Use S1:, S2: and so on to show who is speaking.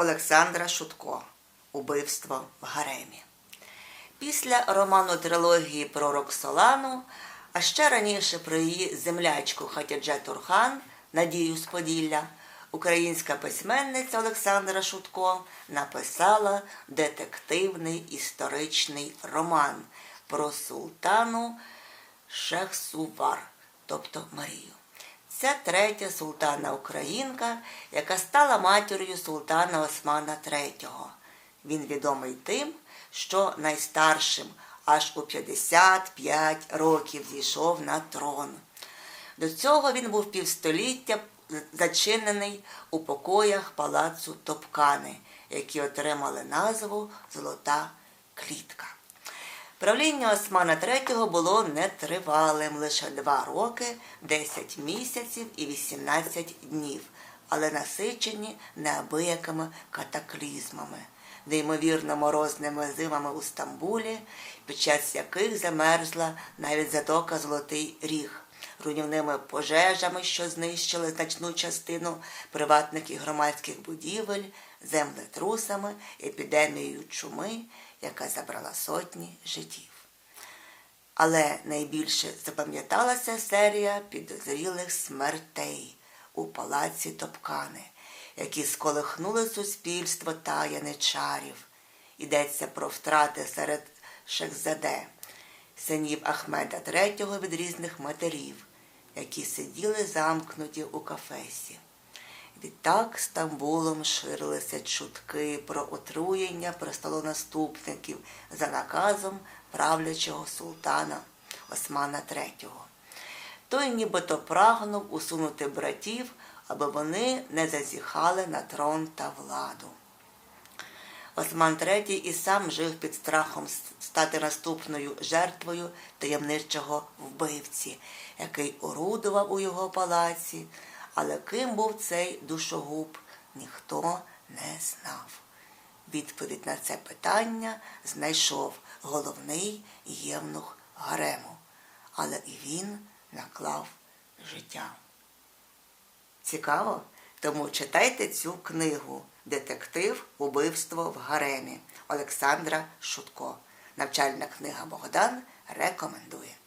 S1: Олександра Шутко Убивство в Гаремі. Після роману трилогії про Роксолану, а ще раніше про її землячку Хатядже Турхан Надію з Поділля, українська письменниця Олександра Шутко написала детективний історичний роман про султану Шехсувар, тобто Марію. Це третя султана Українка, яка стала матір'ю султана Османа III. Він відомий тим, що найстаршим аж у 55 років зійшов на трон. До цього він був півстоліття зачинений у покоях палацу Топкани, які отримали назву Золота клітка. Правління Османа III було нетривалим лише 2 роки, 10 місяців і 18 днів, але насичені неабиякими катаклізмами, неймовірно морозними зимами у Стамбулі, під час яких замерзла навіть затока Золотий Ріг, руйнівними пожежами, що знищили значну частину приватних і громадських будівель, землетрусами, епідемією чуми, яка забрала сотні життів. Але найбільше запам'яталася серія підозрілих смертей у палаці Топкани, які сколихнули суспільство та яничарів. Йдеться про втрати серед Шехзаде, синів Ахмеда III від різних матерів, які сиділи замкнуті у кафесі. Відтак Стамбулом ширилися чутки про отруєння престолонаступників за наказом правлячого султана Османа III. Той нібито прагнув усунути братів, аби вони не зазіхали на трон та владу. Осман III і сам жив під страхом стати наступною жертвою таємничого вбивці, який орудував у його палаці, але ким був цей душогуб, ніхто не знав. Відповідь на це питання знайшов головний євнух гарему, але і він наклав життя. Цікаво? Тому читайте цю книгу Детектив Убивство в Гаремі Олександра Шутко. Навчальна книга Богдан рекомендує.